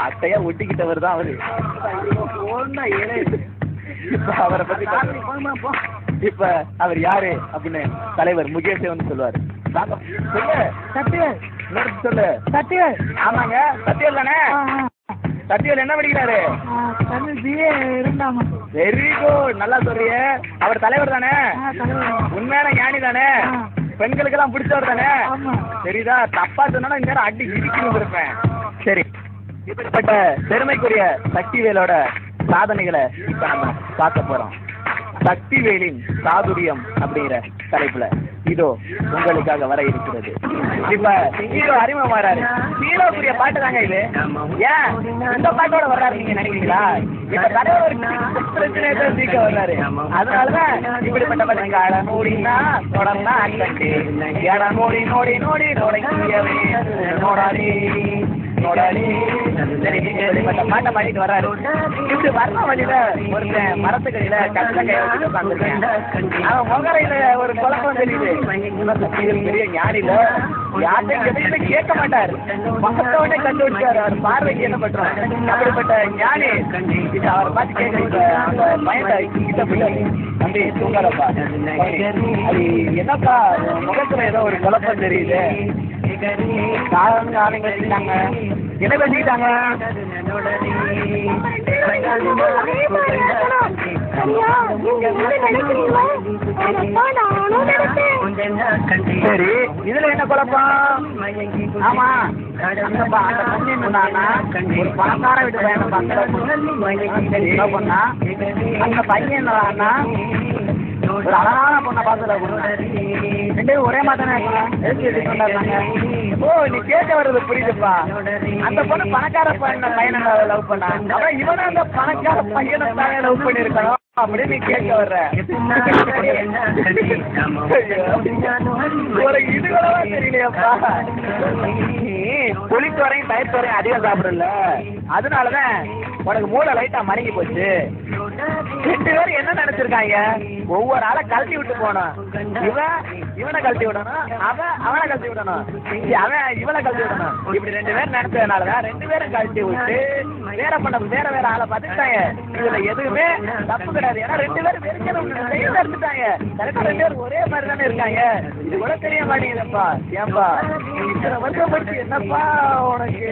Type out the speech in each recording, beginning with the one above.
அட்டையா ஒட்டிக்கிட்டவர் தான் அவரு. இப்ப அவரை பத்தி இப்ப அவர் யாரு அப்படின்னு தலைவர் முகேஷே வந்து சொல்லுவாரு. சொல்லு. சத்தியல் இன்னொரு சொல்லு? சத்தியல் ஆமாங்க. சத்தியல் தானே? சத்தியல் என்ன படிக்கிறாரு? வெரி குட் நல்லா சொல்றிய. அவர் தலைவர் தானே? உண்மையான ஞானி தானே? ஆ. பெண்களுக்கெல்லாம் பிடிச்சவர் தானே? சரிதா தப்பா சொன்னா இந்த அடி இடிக்கணும் இருப்பேன். சரி. இப்படிப்பட்ட பெருமைக்குரிய சக்திவேலோட சாதனைகளை இப்ப நம்ம பார்க்க போறோம். சக்திவேலின் சாதுரியம் அப்படிங்கிற தலைப்புல இதோ உங்களுக்காக வர இருக்கிறது. இப்ப ஹீரோ அறிமுகம் வராரு ஹீரோக்குரிய பாட்டு தாங்க இது. ஏன்? இந்த பாட்டோட வர்றாரு நீங்க நினைக்கிறீங்களா? இப்ப தலைவர் ஒரு பிரச்சனையை தான் தீர்க்க வர்றாரு. அதனாலதான் இப்படிப்பட்ட பாட்டு அட மூடினா தொடர்னா அக்கண்டு எட மூடி நோடி நோடி நோடி நோடாரி நோடாடி சரி வர்றாரு. இப்படி வர்ற வழியில ஒருத்தன் மரத்துக்கடியில கட்டில கை வச்சுட்டு உட்காந்துருக்கேன் அவன் முகரையில ஒரு குழப்பம் தெரியுது. இவர் பெரிய ஞானில யார்ட்டையும் கேட்க மாட்டார். மகத்தவனே கண்டு அவர் பார்வைக்கு என்ன பண்றோம் அப்படிப்பட்ட ஞானி. இது அவர் பார்த்து கேட்க அந்த பயத்தை கிட்ட போயிட்டாரு தம்பி தூங்காதப்பா. அது என்னப்பா? முகத்துல ஏதோ ஒரு குழப்பம் தெரியுது. காரணம் ஆளுங்க வச்சுட்டாங்க என்ன பேசிக்கிட்டாங்க சரி இதுல என்ன குழப்பம் ஆமா அந்த ப- அந்த ஒரு பணக்கார வீட்டு பையனை பார்க்கல சரி என்ன பண்ணா அந்த பையன் என்னடான்னா, ஒரு அழகான பொண்ணை பார்த்துல ரெண்டு ஒரே மாதிரி தானே இருக்கலாம் எதுக்கு இப்படி சொன்னாங்க ஓ நீ கேட்க வர்றது புரியுதுப்பா. அந்த பொண்ணு பணக்கார பையனை பையனை லவ் பண்ணா. அப்புறம் இவனும் அந்த பணக்கார பையனை தானே லவ் பண்ணிருக்கணும் அப்படின்னு நீ கேட்க வர்ற. ஒரு இது கூடவா தெரியலையாப்பா. வரையும் புளித்துவரையும் தயிர்த்துவரையும் அதிகம் சாப்பிடல. அதனாலதான் உனக்கு மூளை லைட்டா மடங்கி போச்சு. ரெண்டு பேரும் என்ன நினைச்சிருக்காங்க? ஒவ்வொரு ஆளை கழட்டி விட்டு போனோம் இவன் இவனை கழட்டி விடணும் அவன் அவனை கழட்டி விடணும். அவன் இவனை கழட்டி விடணும். இப்படி ரெண்டு பேரும் நினைச்சதுனாலதான் ரெண்டு பேரும் கழட்டி விட்டு வேற பண்ண வேற வேற ஆளை பார்த்துட்டாங்க இதுல எதுவுமே தப்பு கிடையாது. ஏன்னா ரெண்டு பேரும் வெறுக்கணும் இருந்துட்டாங்க கரெக்டா ரெண்டு பேரும் ஒரே மாதிரி தானே இருக்காங்க. இது கூட தெரிய மாட்டேங்குதுப்பா. ஏன்பா? இத்தனை வருஷம் படிச்சு என்னப்பா உனக்கு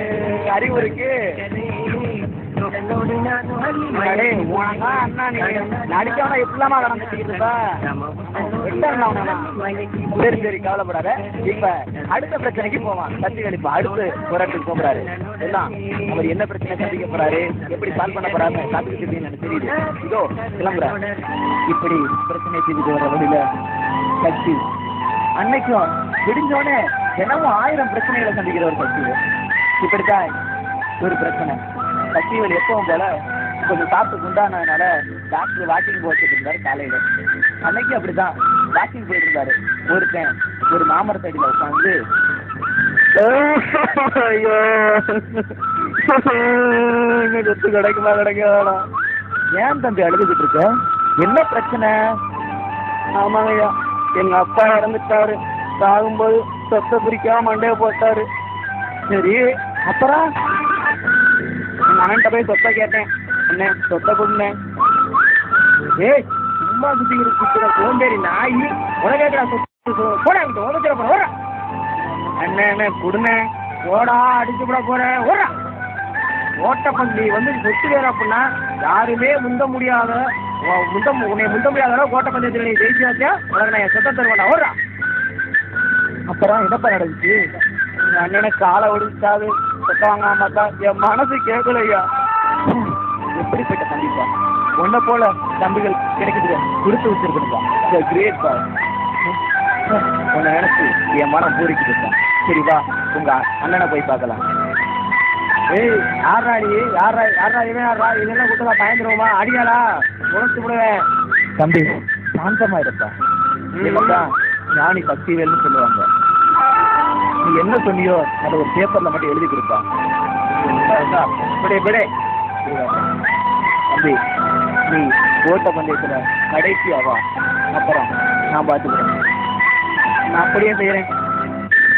அறிவு இருக்கு? நடிச்சவனா எப்படிலாமா நடந்துக்கிட்டு இருப்ப? விட்டேன்டா உன்னை. சரி சரி கவலைப்படாத இப்ப அடுத்த பிரச்சனைக்கு போவான் சத்திகள் இப்ப அடுத்து போராட்டத்துக்கு போறாரு எல்லாம் அவர் என்ன பிரச்சனை சந்திக்க போறாரு எப்படி சால்வ் பண்ண போறாரு காத்துக்கிட்டு இருக்கீங்கன்னு எனக்கு தெரியுது இதோ கிளம்புறாரு இப்படி பிரச்சனை தீர்த்து வர வழியில சக்தி அன்னைக்கும் விடிஞ்சோடனே தினமும் ஆயிரம் பிரச்சனைகளை சந்திக்கிற ஒரு சக்தி இப்படித்தான் ஒரு பிரச்சனை சக்திகள் எப்பவும் போல கொஞ்சம் சாப்பிட்டு குண்டானதுனால டாக்டர் வாக்கிங் போச்சுட்டு இருந்தாரு காலையில. அன்னைக்கு அப்படிதான். வாக்கிங் போயிட்டு இருந்தாரு ஒருத்தன் ஒரு மாமரத்தடியில உட்காந்து ஐயோ. சொத்து கிடைக்குமா கிடைக்க வேணாம் ஏன் தம்பி அழுதுகிட்டு இருக்க? என்ன பிரச்சனை? ஆமாங்க ஐயா. எங்க அப்பா இறந்துட்டாரு. சாகும்போது சொத்தை பிரிக்காம மண்டைய போட்டாரு. சரி. அப்புறம்? எங்க போய் சொத்தை கேட்டேன். அண்ணே சொத்தை கொடுங்க ஏய் சும்மா சுத்திக்கிற இருக்கிற சோம்பேறி நாய். உனக்கு கேட்கிறா சொத்து? சொ- போடா விட்டு உதச்சிட போற ஓடா அண்ணே அண்ணே கொடுங்க ஓடா அடிச்சு விட போறேன் ஓடா ஓட்டப்பந்தி வந்து சொத்து வேற அப்படின்னா யாருமே முந்த முடியாத முந்த உன்னை முந்த முடியாத அளவு ஓட்டப்பந்தயத்தில் நீ ஜெயிச்சாச்சா? உனக்கு நான் என் சொத்தை தருவேன் ஓடுறா. அப்புறம் என்னப்பா நடந்துச்சு அண்ணனை காலை ஒடிச்சாது சொத்த வாங்காமக்கா என் மனசு கேட்கலையா எப்படிப்பட்ட தம்பிப்பா? உன்னை போல தம்பிகள் கிடைக்குது கொடுத்து வச்சிருக்கணும்பா. கிரேட் பா. உன்னை நினைச்சு என் மனம் பூரிக்குதுப்பா சரி வா உங்க அண்ணனை போய் பார்க்கலாம். ஏய் யாரா நீ யாரா யாரா இவன் யாரா இதெல்லாம் கொடுத்தா பயந்துருவோமா? அடியாளா? உணர்ச்சி விடுவேன் தம்பி சாந்தமா இருப்பா இல்லைப்பா ஞானி சக்திவேல்னு சொல்லுவாங்க. நீ என்ன சொன்னியோ அதை ஒரு பேப்பர்ல மட்டும் எழுதி கொடுப்பா. இப்படி விடே. தம்பி நீ ஓட்ட பந்தயத்துல ஆவா. அப்புறம் நான் பார்த்துக்கிறேன். நான் அப்படியே செய்யறேன்.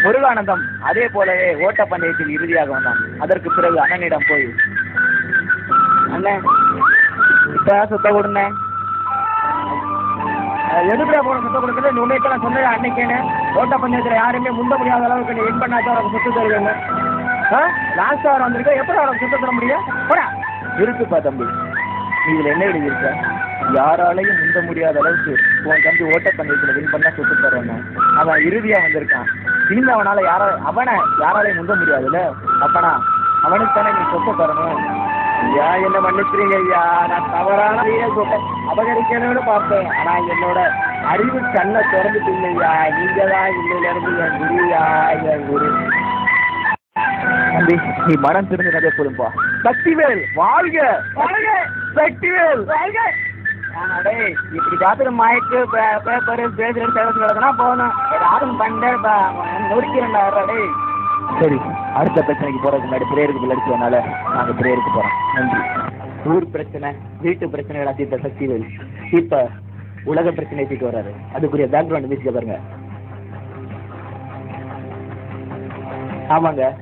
முருகானந்தம் அதே போலவே ஓட்ட பந்தயத்தில் இறுதியாக வந்தான். அதற்கு பிறகு அண்ணனிடம் போய் அண்ணன் இப்ப சுத்த கொடுங்க? எதுக்குற போன சுத்த கொடுக்குறது? நீ உண்மைக்கு நான் சொன்னது அன்னைக்கேன்னு? ஓட்டப்பந்தயத்துல யாருமே முந்த முடியாத அளவுக்கு நீ வின் பண்ணாச்சும் அவருக்கு சுத்த தருவீங்க லாஸ்ட் அவர் வந்திருக்க எப்படி அவருக்கு சுத்த தர முடியும்? போடா. இருக்குப்பா தம்பி. நீ இதுல என்ன எழுதியிருக்க? யாராலையும் முந்த முடியாத அளவுக்கு உன் தம்பி ஓட்டப்பந்தயத்துல வின் பண்ணா சுத்து தரணும் அவன் இறுதியா வந்திருக்கான். இனிமே அவனால யாரா அவனை யாராலையும் முந்த முடியாதுல்ல? அப்பனா அவனுக்கு தானே நீ சொத்த தரணும். ஐயா என்ன மன்னிச்சிருங்க ஐயா. நான் தவறான வழியில சொத்தை அபகரிக்கணும்னு பார்த்தேன். ஆனா என்னோட அறிவு கண்ணை திறந்துட்டீங்க ஐயா நீங்க தான் இன்னையில இருந்து என் குருயா என் குரு. தம்பி நீ மனம் திறந்து கதை சொல்லுப்பா சக்திவேல் வாழ்க. வாழ்க. சக்திவேல். வாழ்க. இப்படி பார்த்துட்டு மயக்கு பேப்பர் பேசுறது சேவத்தில் கிடக்குனா போகணும் ஏதாவது பண்ண நொறுக்கிறேன்டா டேய். சரி அடுத்த பிரச்சனைக்கு போறதுக்கு முன்னாடி பிரேயருக்கு பில் அடிச்சதுனால நாங்க பிரேயருக்கு போறோம். நன்றி. ஊர் பிரச்சனை வீட்டு பிரச்சனைகளை தீர்த்த சக்திவேல். இப்ப உலக பிரச்சனை தீர்த்து வர்றாரு. அதுக்குரிய பேக்ரவுண்ட் மியூசிக்க பாருங்க. ஆமாங்க.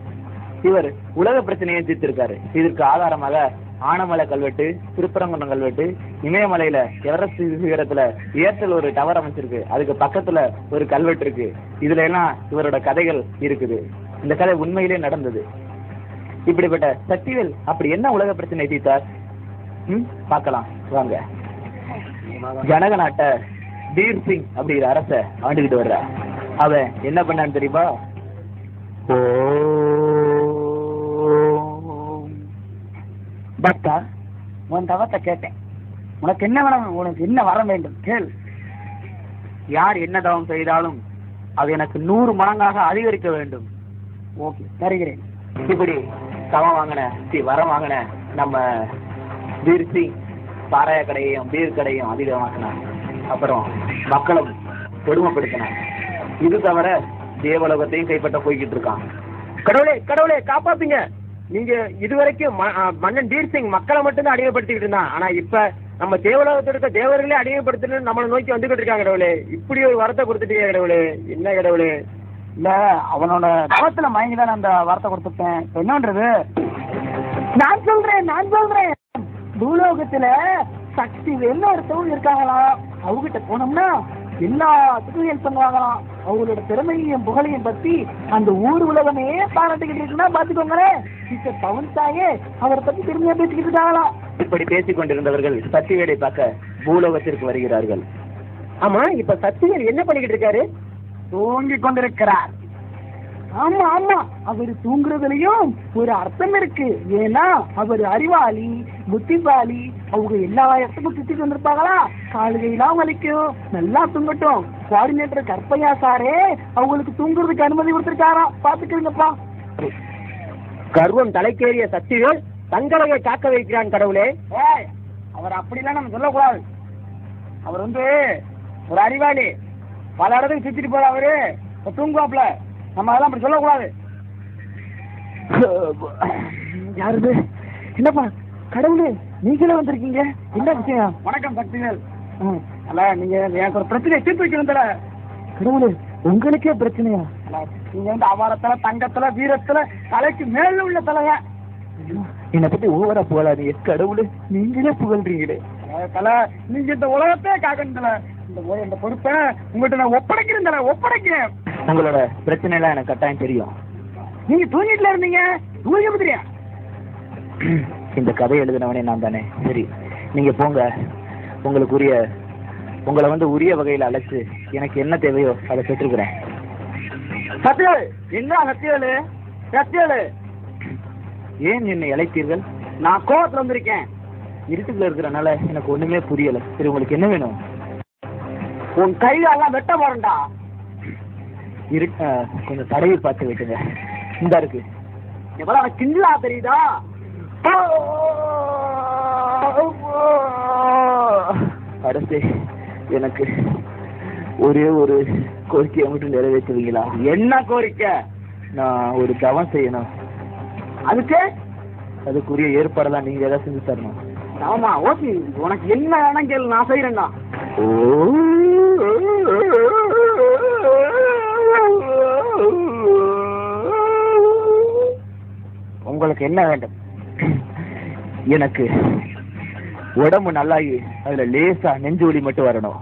இவர் உலக பிரச்சனையை தீர்த்திருக்காரு. இதற்கு ஆதாரமாக ஆனமலை கல்வெட்டு திருப்பரங்குன்றம் கல்வெட்டு இமயமலையில எவரெஸ்ட் சிகரத்துல ஏர்டெல் ஒரு டவர் அமைச்சிருக்கு. அதுக்கு பக்கத்துல ஒரு கல்வெட்டு இருக்கு. இதுல எல்லாம் இவரோட கதைகள் இருக்குது. இந்த கதை உண்மையிலே நடந்தது. இப்படிப்பட்ட சக்திவேல் அப்படி என்ன உலக பிரச்சனை தீர்த்தார்? ம் பார்க்கலாம். வாங்க. ஜனக நாட்டை தீர் சிங் அப்படிங்கிற அரச ஆண்டுகிட்டு வர்ற. அவன் என்ன பண்ணான்னு தெரியுமா? ஓம் பக்தா உன் தவத்தை கேட்டேன். உனக்கு என்ன வேணும் உனக்கு என்ன வர வேண்டும்? கேள். யார் என்ன தவம் செய்தாலும் அது எனக்கு நூறு மடங்காக அதிகரிக்க வேண்டும். ஓகே தருகிறேன். இப்படி தவம் வாங்கின வரம் வாங்கின நம்ம பீர் சிங் சாராய கடையையும் பீர் கடையும் அதிகமாக்கினான் அப்புறம் மக்களும் கொடுமைப்படுத்தினான் இது தவிர தேவலோகத்தையும் கைப்பற்ற போய்கிட்டு இருக்கான் கடவுளே கடவுளே காப்பாத்துங்க. நீங்க இதுவரைக்கும் ம- மன்னன் டீர் சிங் மக்களை மட்டும்தான் அடிமைப்படுத்திட்டு இருந்தான். ஆனா இப்ப நம்ம தேவலோகத்தில் இருக்க தேவர்களே அடிமைப்படுத்தணும் நம்மளை நோக்கி வந்துகிட்டு இருக்காங்க கடவுளே. இப்படி ஒரு வரத்தை கொடுத்துட்டீங்க கடவுளே. என்ன கடவுளே? இல்ல அவனோட தவத்துல மயங்கி தான் அந்த வார்த்தை கொடுத்துட்டேன். என்னன்றது? நான் சொல்றேன் நான் சொல்றேன். பூலோகத்துல சக்தி என்ன ஒருத்தவங்க இருக்காங்களாம். அவகிட்ட போனோம்னா எல்லாத்துக்கும் ஹெல்ப் பண்ணுவாங்களாம் அவங்களோட திறமையையும் புகழையும் பத்தி அந்த ஊர் உலகமே பாராட்டிக்கிட்டு இருக்குன்னா பாத்துக்கோங்களேன் இப்ப பவன் அவரை பத்தி பெருமையா பேசிக்கிட்டு இருக்காங்களாம். இப்படி பேசிக் கொண்டிருந்தவர்கள் சத்திவேலை பார்க்க பூலோகத்திற்கு வருகிறார்கள். ஆமா இப்ப சத்தியர் என்ன பண்ணிக்கிட்டு இருக்காரு? தூங்கிக் கொண்டிருக்கிறார். ஆமா ஆமா. அவர் தூங்குறதுலயும் ஒரு அர்த்தம் இருக்கு. ஏன்னா அவர் அறிவாளி புத்திசாலி. அவங்க எல்லா இடத்துக்கும் சுத்திட்டு வந்திருப்பாங்களா? காலுகையெல்லாம் வலிக்கும். நல்லா தூங்கட்டும். கோஆர்டினேட்டர் கற்பையா சாரே அவங்களுக்கு தூங்குறதுக்கு அனுமதி கொடுத்திருக்காராம். பாத்துக்கிறீங்கப்பா கர்வம் தலைக்கேறிய சக்திகள் தங்களையை காக்க வைக்கிறான் கடவுளே. அவர் அப்படிலாம் நம்ம சொல்லக்கூடாது. அவர் வந்து ஒரு அறிவாளி. பல இடத்துக்கு சுத்திட்டு போற அவரு தூங்குவாப்ல நம்ம அதெல்லாம் அப்படி சொல்லக்கூடாது. யாருது? என்னப்பா? கடவுளே நீங்களே வந்திருக்கீங்க என்ன விஷயம்? வணக்கம் சக்திவேல். அல்ல நீங்க எனக்கு ஒரு பிரச்சனையை தீர்த்து வைக்கணும் தர கடவுளே உங்களுக்கே பிரச்சனையா? நீங்க வந்து அவாரத்துல தங்கத்துல வீரத்துல தலைக்கு மேல உள்ள தலையா? என்னை பத்தி ஓவரா போலாதீங்க கடவுளே நீங்களே புகழ்றீங்களே. தல நீங்க இந்த உலகத்தையே காக்கணும் தல இந்த இந்த பொறுப்பை உங்கள்கிட்ட நான் ஒப்படைக்கிறேன் தல ஒப்படைக்கிறேன். உங்களோட பிரச்சனை எல்லாம் எனக்கு கட்டாயம் தெரியும். நீங்க தூங்கிட்டுல இருந்தீங்க. தூங்க முடியா இந்த கதை எழுதினவனே நான் தானே. சரி நீங்க போங்க. உங்களுக்கு உரிய உங்களை வந்து உரிய வகையில் அழைச்சு எனக்கு என்ன தேவையோ அதை பெற்றுக்கிறேன். சத்யவேலு என்ன சத்யவேலு சத்யவேலு ஏன் என்னை அழைத்தீர்கள்? நான் கோவத்துல வந்திருக்கேன். இருட்டுக்குள்ள இருக்கிறனால எனக்கு ஒண்ணுமே புரியல. சரி உங்களுக்கு என்ன வேணும்? உன் கையெல்லாம் வெட்ட போறேன்டா. இரு கொஞ்சம் தடவி பார்த்து விட்டுங்க இந்த இருக்கு. எவ்வளவு கிண்டலா தெரியுதா? அரசே எனக்கு ஒரே ஒரு கோரிக்கையை மட்டும் நிறைவேற்றுவீங்களா? என்ன கோரிக்கை? நான் ஒரு தவம் செய்யணும். அதுக்கு? அதுக்குரிய ஏற்பாடெல்லாம் நீங்க ஏதாவது செஞ்சு தரணும். ஆமா ஓகே உனக்கு என்ன வேணும் கேளு நான் செய்யறேன்டா ஓ! உங்களுக்கு என்ன வேண்டும்? எனக்கு உடம்பு நல்லாகி அதுல லேசா நெஞ்சு வலி மட்டும் வரணும்.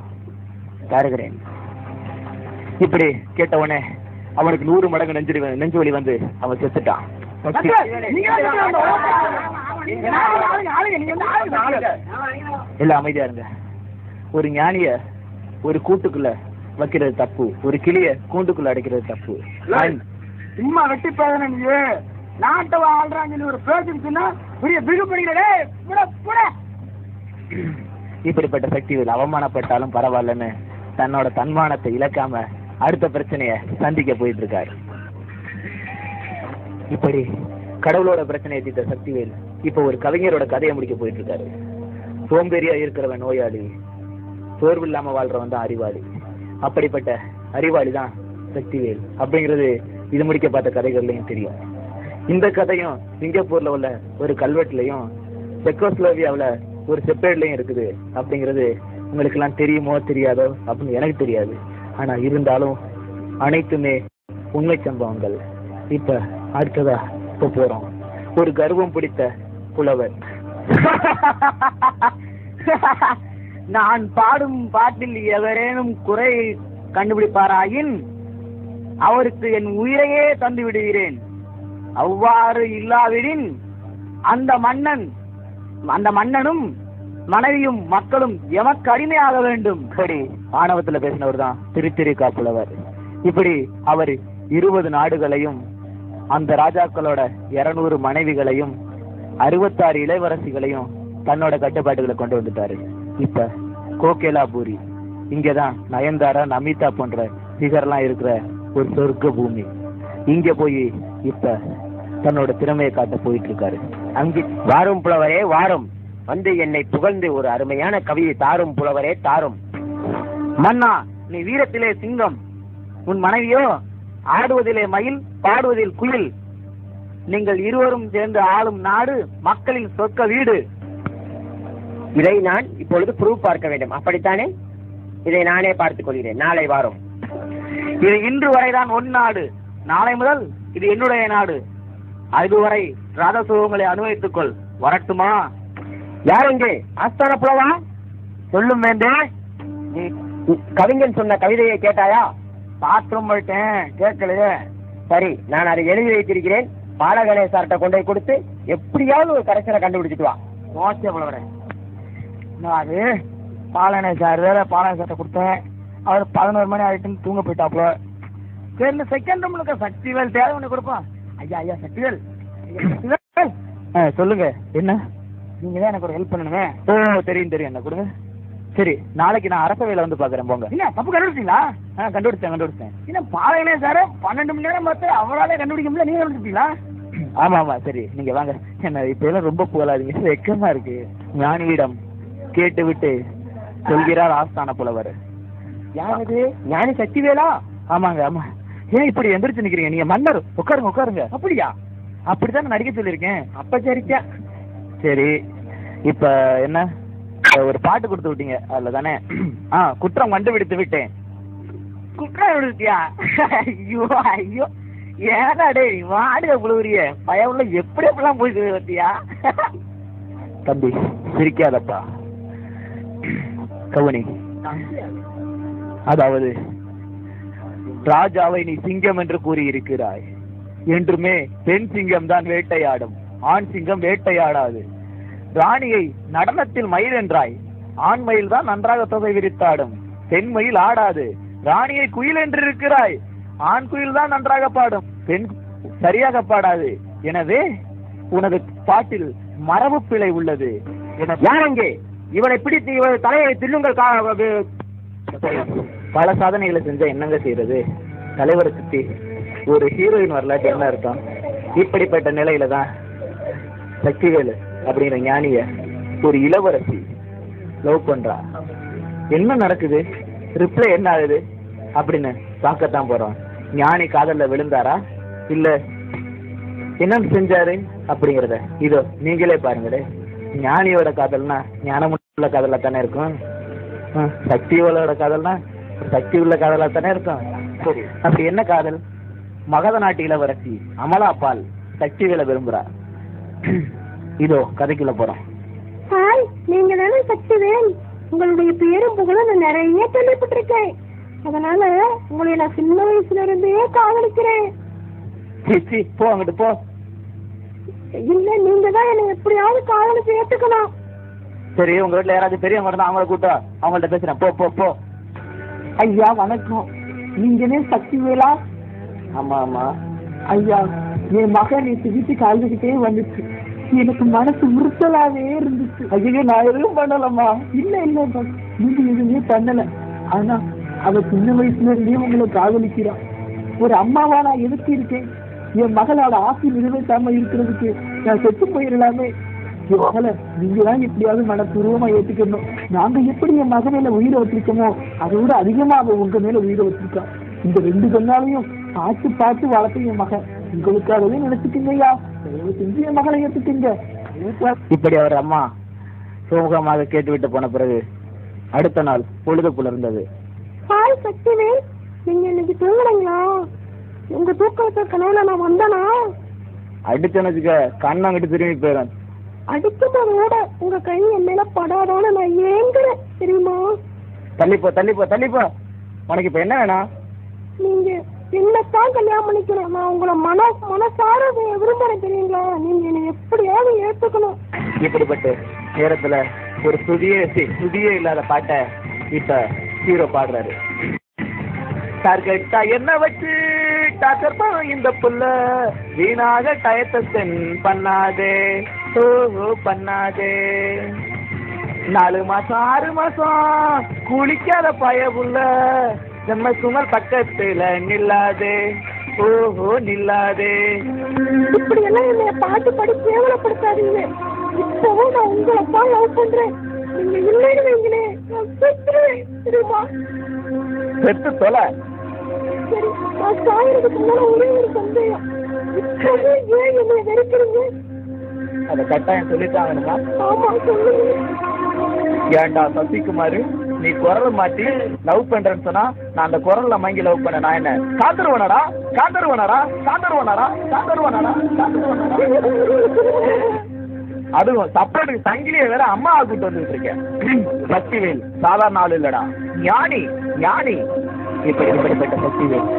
தருகிறேன். இப்படி கேட்ட உடனே அவனுக்கு நூறு மடங்கு நெஞ்சு நெஞ்சு வலி வந்து அவன் செத்துட்டான். இல்ல அமைதியா இருங்க. ஒரு ஞானிய ஒரு கூட்டுக்குள்ள வைக்கிறது தப்பு. ஒரு கிளிய கூண்டுக்குள்ள அடைக்கிறது தப்பு. சும்மா வெட்டி பேசுன நீ. நாட்டை ஆள்றாங்க ஒரு பேச்சுன்னு சொன்னா பெரிய பிகு பண்ணிக்கிறே புட புட. இப்படிப்பட்ட சக்திகள் அவமானப்பட்டாலும் பரவாயில்லன்னு தன்னோட தன்மானத்தை இழக்காம அடுத்த பிரச்சனைய சந்திக்க போயிட்டு இருக்காரு இப்படி கடவுளோட பிரச்சனையை தீர்த்த சக்திவேல் இப்ப ஒரு கவிஞரோட கதையை முடிக்க போயிட்டு இருக்காரு சோம்பேறியா இருக்கிறவன் நோயாளி சோர்வு இல்லாம வாழ்றவன் தான் அறிவாளி. அப்படிப்பட்ட அறிவாளி தான் சக்திவேல் அப்படிங்கிறது இது முடிக்க பார்த்த கதைகள்லையும் தெரியும். இந்த கதையும் சிங்கப்பூர்ல உள்ள ஒரு கல்வெட்டுலையும் செக்கோஸ்லோவியாவில் ஒரு செப்பேட்லையும் இருக்குது அப்படிங்கிறது உங்களுக்கு எல்லாம் தெரியுமோ தெரியாதோ அப்படின்னு எனக்கு தெரியாது. ஆனா இருந்தாலும் அனைத்துமே உண்மை சம்பவங்கள். இப்ப அடுத்ததா இப்ப போறோம். ஒரு கர்வம் பிடித்த புலவர். நான் பாடும் பாட்டில் எவரேனும் குறை கண்டுபிடிப்பாராயின் அவருக்கு என் உயிரையே தந்து விடுகிறேன். அவ்வாறு இல்லாவிடின் அந்த மன்னன் அந்த மன்னனும் மனைவியும் மக்களும் எமக்கு அடிமையாக வேண்டும். இப்படி ஆணவத்துல பேசினவர் தான் திருத்திரு காப்புலவர். இப்படி அவர் இருபது நாடுகளையும் அந்த ராஜாக்களோட இருநூறு மனைவிகளையும் அறுபத்தாறு இளவரசிகளையும் தன்னோட கட்டுப்பாட்டுகளை கொண்டு வந்துட்டாரு. இப்ப கோகேலாபுரி இங்கதான் நயன்தாரா நமிதா போன்ற சிகர்லாம் இருக்கிற ஒரு சொர்க்க பூமி. இங்க போய் இப்ப தன்னோட திறமையை காட்ட போயிட்டு இருக்காரு அங்கு வாரும் புலவரே வாரும். வந்து என்னை புகழ்ந்து ஒரு அருமையான கவியை தாரும் புலவரே தாரும். மன்னா நீ வீரத்திலே சிங்கம். உன் மனைவியோ ஆடுவதிலே மயில் பாடுவதில் குயில். நீங்கள் இருவரும் சேர்ந்து ஆளும் நாடு மக்களின் சொர்க்க வீடு. இதை நான் இப்பொழுது ப்ரூவ் பார்க்க வேண்டும். அப்படித்தானே? இதை நானே பார்த்துக் கொள்கிறேன். நாளை வாரம். இது இன்று வரைதான் ஒன் நாடு. நாளை முதல் இது என்னுடைய நாடு. அதுவரை ராஜசுகங்களை அனுபவித்துக் கொள். வரட்டுமா? யார் இங்கே? ஆஸ்தான புலவா சொல்லும் வேண்டே. நீ கவிஞன் சொன்ன கவிதையை கேட்டாயா? பாத்ரூம் போயிட்டேன். கேட்கலையே. சரி நான் அதை எழுதி வைத்திருக்கிறேன். பாலகணேசார்ட்ட கொண்டு போய் கொடுத்து எப்படியாவது ஒரு கரைசலை கண்டுபிடிச்சிட்டு வா. ஓகே புலவரே நான் அது பாலனை சார் வேற பாலனை சார்ட்ட கொடுத்தேன். அவர் பதினோரு மணி ஆயிட்டுன்னு தூங்க போயிட்டாப்புல. சரி இந்த செகண்ட் ரூம்ல சக்திவேல் தேவை ஒன்று கொடுப்போம். ஐயா ஐயா சக்திவேல். ஆ, சொல்லுங்க. என்ன? நீங்க தான் எனக்கு ஒரு ஹெல்ப் பண்ணணுமே. ஓ தெரியும் தெரியும். என்ன கொடுங்க? சரி நாளைக்கு நான் அரசவையில வந்து பாக்குறேன் போங்க. என்ன தப்பு கண்டுபிடிச்சீங்களா? ஆ கண்டுபிடிச்சேன் கண்டுபிடிச்சேன். என்ன பாலகனே சார் பன்னெண்டு மணி நேரம் பார்த்து அவராலே கண்டுபிடிக்க முடியல நீங்க கண்டுபிடிச்சீங்களா ஆமா ஆமா. சரி நீங்க வாங்க. என்ன இப்ப எல்லாம் ரொம்ப புகழாதீங்க. வெக்கமா இருக்கு. ஞானியிடம். கேட்டு விட்டு சொல்கிறார் ஆஸ்தான புலவர். யார் ஞானி சக்திவேலா? ஆமாங்க ஆமா. ஏன் இப்படி எந்திரிச்சு நிக்கிறீங்க? நீங்க மன்னர். உட்காருங்க உட்காருங்க. அப்படியா? அப்படித்தான் நடிக்க சொல்லியிருக்கேன். அப்ப சரிச்சா. சரி இப்ப என்ன? ஒரு பாட்டு கொடுத்து விட்டீங்க அதுல தானே ஆ குற்றம் கண்டுபிடித்து விட்டேன். குற்றம் விடுத்தியா? ஐயோ ஐயோ. ஏடா டேய் வாடுக புழுவுரிய. பயவுள்ள எப்படி எப்படிலாம் போய் பத்தியா? தம்பி சிரிக்காதப்பா. கவனி. அதாவது ராஜாவை நீ சிங்கம் என்று கூறியிருக்கிறாய். என்றுமே பெண் சிங்கம் தான் வேட்டையாடும். ஆண் சிங்கம் வேட்டையாடாது. ராணியை நடனத்தில் மயில் என்றாய். ஆண் மயில் தான் நன்றாக தொகை விரித்தாடும். பெண் மயில் ஆடாது. ராணியை குயில் என்று இருக்கிறாய் ஆண் குயில் தான் நன்றாக பாடும். பெண் சரியாக பாடாது. எனவே உனது பாட்டில் மரபு பிழை உள்ளது. என யார் அங்கே? இவனை பிடித்து இவன் தலையை தில்லுங்கள் பல சாதனைகளை செஞ்சா என்னங்க செய்யறது தலைவரை சுத்தி ஒரு ஹீரோயின் வரலாற்று என்ன இருக்கும் இப்படிப்பட்ட நிலையில தான் சக்திவேலு அப்படிங்கிற ஞானிய ஒரு இளவரசி லவ் பண்றா. என்ன நடக்குது? ரிப்ளை என்ன ஆகுது? அப்படின்னு பார்க்கத்தான் போறோம். ஞானி காதல்ல விழுந்தாரா? இல்ல என்ன செஞ்சாரு? அப்படிங்கறத இதோ நீங்களே பாருங்களே ஞானியோட காதல்னா ஞானமுள்ள காதலா தானே இருக்கும்? ஆ, சக்தியோட காதல்னா சக்தி உள்ள காதலா தானே இருக்கும். அப்படி என்ன காதல்? மகத நாட்டு இளவரசி அமலா பால் சக்திவேல விரும்புறா. இதோ கதைக்குள்ள போறோம். ஹாய் நீங்க தானே சக்திவேல் உங்களுடைய பேரும் புகழும் நான் நிறைய கேள்விப்பட்டிருக்கேன். அதனால உங்களை நான் சின்ன வயசுல இருந்தே காதலிக்கிறேன் போ அங்கிட்டு போ. இல்ல நீங்க தான் என்ன எப்படியாவது காதலிச்சு ஏத்துக்கணும். சரி உங்க வீட்டுல யாராவது பெரியவங்க இருந்தா அவங்கள கூட்ட அவங்கள்ட்ட பேசுறேன். போ போ போ. ஐயா வணக்கம். நீங்கனே சக்திவேலா ஆமா ஆமா. ஐயா என் மகன் நேற்று வீட்டுக்கு அழுதுகிட்டே வந்துச்சு. எனக்கு மனசு உறுத்தலாவே இருந்துச்சு. ஐயோ நான் எதுவும் பண்ணலம்மா. இல்ல இல்ல நீங்க எதுவுமே பண்ணல. ஆனா அவ சின்ன வயசுல இருந்தே உங்களை காதலிக்கிறான் ஒரு அம்மாவா நான் எதுக்கு இருக்கேன். என் மகளோட ஆசை நிறைவேற்றாம இருக்கிறதுக்கு நான் செத்து போயிடலாமே. மகளை நீங்க தான் எப்படியாவது மனப்பூர்வமா ஏத்துக்கணும். நாங்க எப்படி என் மக மேல உயிரை வச்சிருக்கோமோ அதை விட அதிகமா அவ உங்க மேல உயிரை வச்சிருக்கா இந்த ரெண்டு கண்ணாலையும் பார்த்து பார்த்து வளர்த்த என் மகன். உங்களுக்காகவே நினைச்சுக்கீங்கய்யா தயவு செஞ்சு என் மகளை ஏத்துக்கீங்க. இப்படி அவர் அம்மா சுமூகமாக கேட்டுவிட்டு போன பிறகு அடுத்த நாள் பொழுது புலர்ந்தது ஹாய் சக்திவேல் நீங்க இன்னைக்கு தூங்குறீங்களா உங்க தூக்கத்தை கனவுல நான் வந்தனா? அடிச்சேன்னு வச்சுக்க கண்ணங்கிட்டு திரும்பி போயிடும் கூட உங்க கை என் மேல படாதோன்னு நான் ஏங்குறேன் தெரியுமா? தள்ளிப்போ தள்ளிப்போ தள்ளிப்போ உனக்கு இப்ப என்ன வேணும்? நீங்க என்னத்தான் கல்யாணம் பண்ணிக்கணும்? நான் உங்களை மன மனசார விரும்புறேன் தெரியுங்களா? நீங்க என்னை எப்படியாவது ஏத்துக்கணும். இப்படிப்பட்ட நேரத்துல ஒரு சுதியே சுதியே இல்லாத பாட்டை இப்ப ஹீரோ பாடுறாரு. டார்கெட்டா என்ன வச்சு? டாக்டர் இந்த புள்ள வீணாக டயத்தை ஸ்பெண்ட் பண்ணாதே ஓஹோ பண்ணாதே. நாலு மாசம் ஆறு மாசம் குளிக்காத பய புள்ள நம்ம சுமல் பக்கத்துல நில்லாதே. ஓஹோ நில்லாதே. இப்படி எல்லாம் என்னைய பாட்டு படி கேவலப்படுத்தாதீங்க. இப்பவும் நான் உங்களை தான் லவ் பண்றேன். நீங்க இல்லைன்னு வைங்களேன். நான் செத்துருவேன். தெரியுமா? செத்து தொலை. சரி நான் சாயறதுக்கு முன்னால ஒரே ஒரு சந்தேகம். இப்பவே ஏன் என்னை வெறுக்கிறீங்க? அதை கட்டாயம் சொல்லித்தாங்கணுமா ஆமா சொல்லுங்க. ஏன்டா சசிகுமார் நீ குரல் மாத்தி லவ் பண்றேன்னு சொன்னா நான் அந்த குரல்ல மங்கி லவ் பண்ண நான் என்ன காந்தருவனடா காந்தருவனடா காந்தருவனடா காந்தருவனடா காந்தருவனடா அதுவும் சப்போர்ட் சங்கிலிய வேற அம்மா கூட்டு வந்துட்டு இருக்கேன். சக்திவேல் சாதாரண ஆள் இல்லடா. ஞானி ஞானி. இப்படிப்பட்ட சக்திவேல்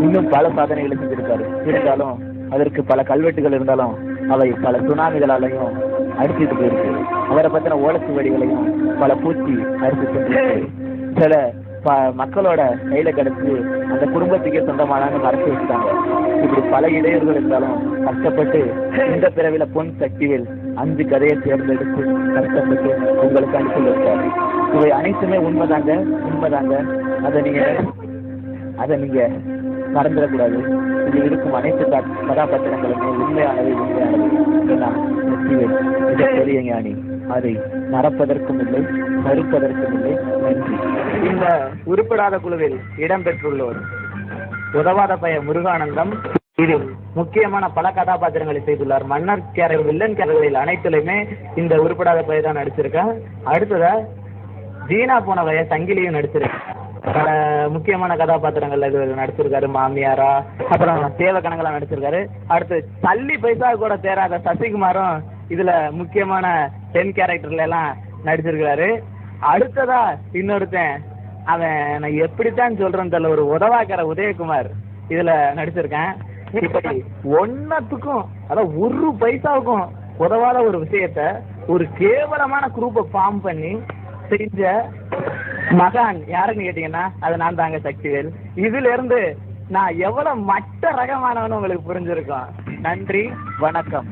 இன்னும் பல சாதனைகளை செஞ்சிருக்காரு. இருந்தாலும் அதற்கு பல கல்வெட்டுகள் இருந்தாலும் அவை பல சுனாமிகளாலையும் அடிச்சுட்டு போயிருக்கு. அவரை பத்தின ஓலச்சுவடிகளையும் பல பூச்சி அரித்து சென்றிருக்கு சில ப- மக்களோட கையில கிடைச்சு அந்த குடும்பத்துக்கே சொந்தமானவங்க மறைச்சு வச்சுட்டாங்க. இப்படி பல இடையூறுகள் இருந்தாலும் கஷ்டப்பட்டு இந்த பிறவில பொன் சக்திவேல் அஞ்சு கதையை தேர்ந்தெடுத்து கஷ்டப்பட்டு உங்களுக்கு அனுப்பி வைத்தார். இவை அனைத்துமே உண்மைதாங்க உண்மைதாங்க. அதை நீங்க அதை நீங்க மறந்துடக்கூடாது. இதில் இருக்கும் அனைத்து கதாபாத்திரங்களுமே உண்மையானவை உண்மையானவை. ஏன்னா மிகப்பெரிய ஞானி. அதை மறப்பதற்கும் இல்லை மறுப்பதற்கும் இல்லை. நன்றி. இந்த உருப்படாத குழுவில் இடம்பெற்றுள்ளோர் உதவாத பய முருகானந்தம். இதில் முக்கியமான பல கதாபாத்திரங்களை செய்துள்ளார். மன்னர் கேரை வில்லன் கேரளில் அனைத்திலுமே இந்த உருப்படாத பய தான் நடிச்சிருக்கேன் அடுத்ததா ஜீனா போன வய சங்கிலியும் நடிச்சிருக்கேன் பல முக்கியமான கதாபாத்திரங்கள்ல இது நடிச்சிருக்காரு மாமியாரா அப்புறம் சேவகணங்களா நடிச்சிருக்காரு. அடுத்து தள்ளி பைசா கூட தேராத சசிகுமாரும் இதுல முக்கியமான பெண் கேரக்டர்ல எல்லாம் நடிச்சிருக்காரு அடுத்ததா இன்னொருத்தன் அவன் நான் எப்படித்தான் சொல்றேன்னு தெரியல ஒரு உதவாக்கிற உதயகுமார் இதுல நடிச்சிருக்கேன். இப்படி ஒன்னத்துக்கும் அதாவது ஒரு பைசாவுக்கும் உதவாத ஒரு விஷயத்த ஒரு கேவலமான குரூப்பை ஃபார்ம் பண்ணி செஞ்ச மகான் யாருன்னு கேட்டீங்கன்னா அது நான் தாங்க சக்திவேல். இதுல இருந்து நான் எவ்வளவு மட்ட ரகமானவன்னு உங்களுக்கு புரிஞ்சிருக்கோம். நன்றி வணக்கம்.